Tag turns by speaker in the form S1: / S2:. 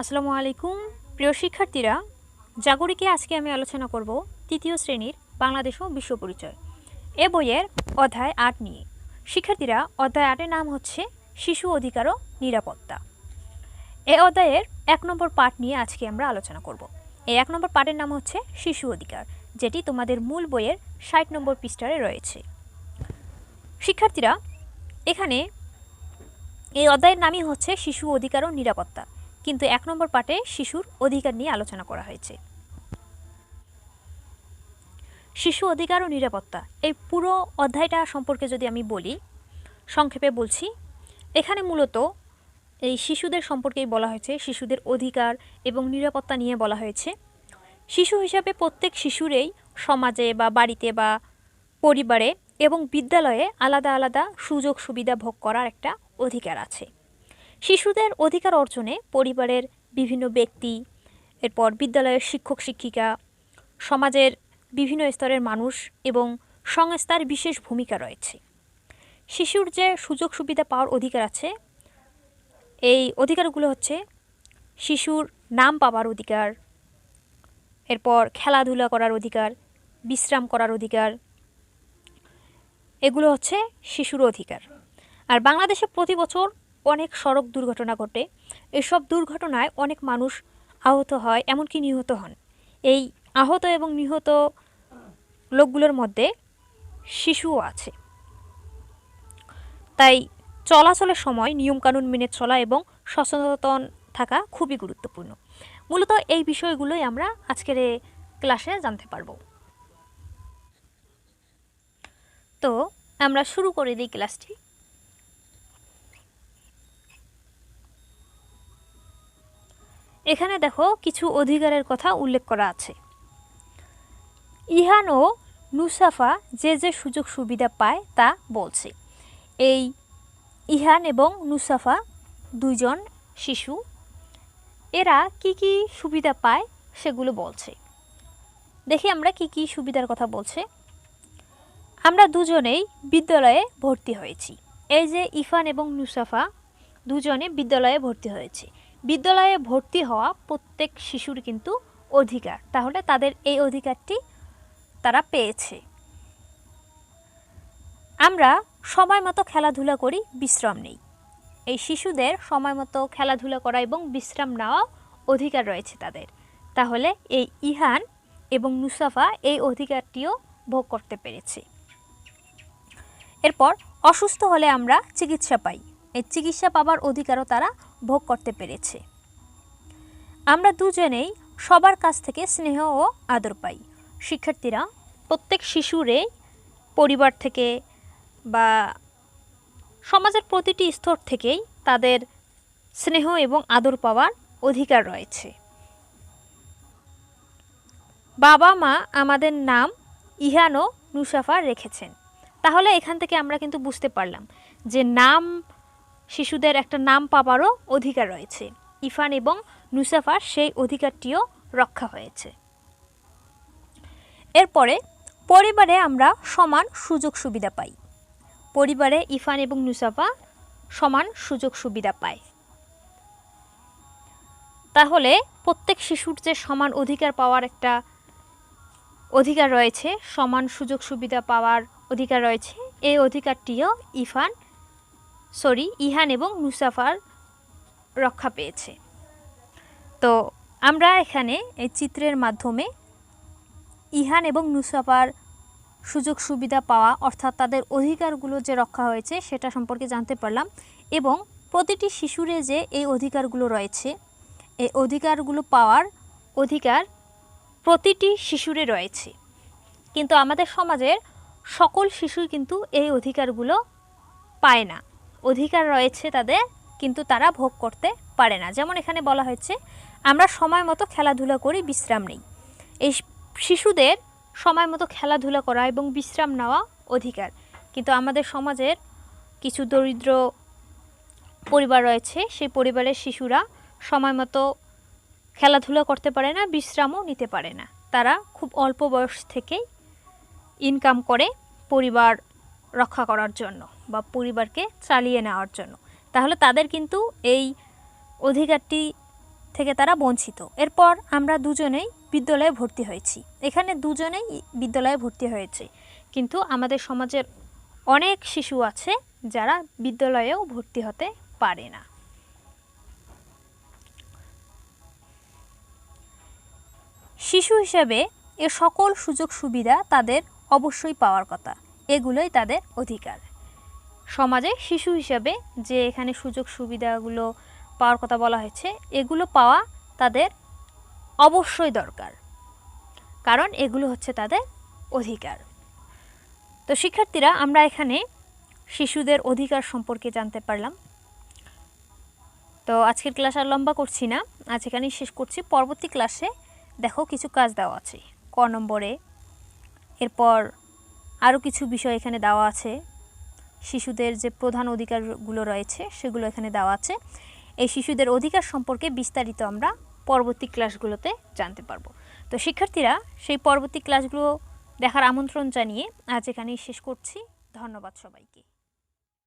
S1: আসসালামু আলাইকুম। প্রিয় শিক্ষার্থীরা, জাগরিকে আজকে আমি আলোচনা করব তৃতীয় শ্রেণির বাংলাদেশ ও বিশ্ব পরিচয় এ বইয়ের অধ্যায় আট নিয়ে। শিক্ষার্থীরা, অধ্যায় আটের নাম হচ্ছে শিশু অধিকার ও নিরাপত্তা। এ অধ্যায়ের এক নম্বর পাঠ নিয়ে আজকে আমরা আলোচনা করব। এই এক নম্বর পাঠের নাম হচ্ছে শিশু অধিকার, যেটি তোমাদের মূল বইয়ের ষাট নম্বর পৃষ্ঠারে রয়েছে। শিক্ষার্থীরা, এখানে এই অধ্যায়ের নামই হচ্ছে শিশু অধিকার ও নিরাপত্তা। কিন্তু এক নম্বর পাঠে শিশুর অধিকার নিয়ে আলোচনা করা হয়েছে। শিশু অধিকার ও নিরাপত্তা, এই পুরো অধ্যায়টা সম্পর্কে যদি আমি বলি, সংক্ষেপে বলছি, এখানে মূলত এই শিশুদের সম্পর্কেই বলা হয়েছে, শিশুদের অধিকার এবং নিরাপত্তা নিয়ে বলা হয়েছে। শিশু হিসাবে প্রত্যেক শিশুরেই সমাজে বা বাড়িতে বা পরিবারে এবং বিদ্যালয়ে আলাদা আলাদা সুযোগ সুবিধা ভোগ করার একটা অধিকার আছে। শিশুদের অধিকার অর্জনে পরিবারের বিভিন্ন ব্যক্তি, এরপর বিদ্যালয়ের শিক্ষক, শিক্ষিকা, সমাজের বিভিন্ন স্তরের মানুষ এবং সংস্থার বিশেষ ভূমিকা রয়েছে। শিশুর যে সুযোগ সুবিধা পাওয়ার অধিকার আছে, এই অধিকারগুলো হচ্ছে শিশুর নাম পাওয়ার অধিকার, এরপর খেলাধুলা করার অধিকার, বিশ্রাম করার অধিকার, এগুলো হচ্ছে শিশুর অধিকার। আর বাংলাদেশে প্রতি বছর অনেক সড়ক দুর্ঘটনা ঘটে। এসব দুর্ঘটনায় অনেক মানুষ আহত হয়, এমনকি নিহত হন। এই আহত এবং নিহত লোকগুলোর মধ্যে শিশুও আছে। তাই চলাচলের সময় নিয়মকানুন মেনে চলা এবং সচেতন থাকা খুবই গুরুত্বপূর্ণ। মূলত এই বিষয়গুলোই আমরা আজকের ক্লাসে জানতে পারব। তো আমরা শুরু করে দিই ক্লাসটি। এখানে দেখো কিছু অধিকারের কথা উল্লেখ করা আছে। ইহান ও নুসাফা যে যে সুযোগ সুবিধা পায় তা বলছে। এই ইহান এবং নুসাফা দুইজন শিশু। এরা কি কি সুবিধা পায় সেগুলো বলছে। দেখি আমরা কি কি সুবিধার কথা বলছে। আমরা দুজনেই বিদ্যালয়ে ভর্তি হয়েছি। এই যে ইফান এবং নুসাফা দুজনে বিদ্যালয়ে ভর্তি হয়েছে। বিদ্যালয়ে ভর্তি হওয়া প্রত্যেক শিশুর কিন্তু অধিকার। তাহলে তাদের এই অধিকারটি তারা পেয়েছে। আমরা সময় মতো খেলাধুলা করি, বিশ্রাম নেই। এই শিশুদের সময় মতো খেলাধুলা করা এবং বিশ্রাম নেওয়া অধিকার রয়েছে তাদের। তাহলে এই ইহান এবং নুসাফা এই অধিকারটিও ভোগ করতে পেরেছে। এরপর অসুস্থ হলে আমরা চিকিৎসা পাই। এই চিকিৎসা পাবার অধিকারও তারা ভোগ করতে পেরেছে। আমরা দুজনেই সবার কাছ থেকে স্নেহ ও আদর পাই। শিক্ষার্থীরা, প্রত্যেক শিশুরে পরিবার থেকে বা সমাজের প্রতিটি স্তর থেকেই তাদের স্নেহ এবং আদর পাওয়ার অধিকার রয়েছে। বাবা মা আমাদের নাম ইহান নুসাফা রেখেছেন। তাহলে এখান থেকে আমরা কিন্তু বুঝতে পারলাম যে নাম শিশুদের একটা নাম পাবারও অধিকার রয়েছে। ইফান এবং নুসাফার সেই অধিকারটিও রক্ষা হয়েছে। এরপরে পরিবারে আমরা সমান সুযোগ সুবিধা পাই। পরিবারে ইফান এবং নুসাফা সমান সুযোগ সুবিধা পায়। তাহলে প্রত্যেক শিশুর যে সমান অধিকার পাওয়ার একটা অধিকার রয়েছে, সমান সুযোগ সুবিধা পাওয়ার অধিকার রয়েছে, এই অধিকারটিও ইফান সরি, ইহান এবং মুসাফার রক্ষা পেয়েছে। তো আমরা এখানে এই চিত্রের মাধ্যমে ইহান এবং নুসাফার সুযোগ সুবিধা পাওয়া, অর্থাৎ তাদের অধিকারগুলো যে রক্ষা হয়েছে সেটা সম্পর্কে জানতে পারলাম এবং প্রতিটি শিশুরে যে এই অধিকারগুলো রয়েছে, এই অধিকারগুলো পাওয়ার অধিকার প্রতিটি শিশুরে রয়েছে। কিন্তু আমাদের সমাজের সকল শিশুই কিন্তু এই অধিকারগুলো পায় না। অধিকার রয়েছে তাদের, কিন্তু তারা ভোগ করতে পারে না। যেমন এখানে বলা হয়েছে, আমরা সময় মতো খেলাধুলা করি, বিশ্রাম নেই। এই শিশুদের সময় মতো খেলাধুলা করা এবং বিশ্রাম নেওয়া অধিকার। কিন্তু আমাদের সমাজের কিছু দরিদ্র পরিবার রয়েছে, সেই পরিবারের শিশুরা সময় মতো খেলাধুলা করতে পারে না, বিশ্রামও নিতে পারে না। তারা খুব অল্প বয়স থেকেই ইনকাম করে পরিবার রক্ষা করার জন্য। বা পরিবারকে চালিয়ে নেওয়ার জন্য। তাহলে তাদের কিন্তু এই অধিকারটি থেকে তারা বঞ্চিত। এরপর আমরা দুজনেই বিদ্যালয়ে ভর্তি হয়েছি। এখানে দুজনেই বিদ্যালয়ে ভর্তি হয়েছে। কিন্তু আমাদের সমাজের অনেক শিশু আছে যারা বিদ্যালয়েও ভর্তি হতে পারে না। শিশু হিসেবে এ সকল সুযোগ সুবিধা তাদের অবশ্যই পাওয়ার কথা। এগুলোই তাদের অধিকার। সমাজে শিশু হিসাবে যে এখানে সুযোগ সুবিধাগুলো পাওয়ার কথা বলা হয়েছে, এগুলো পাওয়া তাদের অবশ্যই দরকার। কারণ এগুলো হচ্ছে তাদের অধিকার। তো শিক্ষার্থীরা, আমরা এখানে শিশুদের অধিকার সম্পর্কে জানতে পারলাম। তো আজকের ক্লাস আর লম্বা করছি না, আজ এখানেই শেষ করছি। পরবর্তী ক্লাসে দেখো কিছু কাজ দেওয়া আছে। ক নম্বরে, এরপর আরও কিছু বিষয় এখানে দেওয়া আছে। শিশুদের যে প্রধান অধিকারগুলো রয়েছে সেগুলো এখানে দেওয়া আছে। এই শিশুদের অধিকার সম্পর্কে বিস্তারিত আমরা পরবর্তী ক্লাসগুলোতে জানতে পারব। তো শিক্ষার্থীরা, সেই পরবর্তী ক্লাসগুলো দেখার আমন্ত্রণ জানিয়ে আজ এখানেই শেষ করছি। ধন্যবাদ সবাইকে।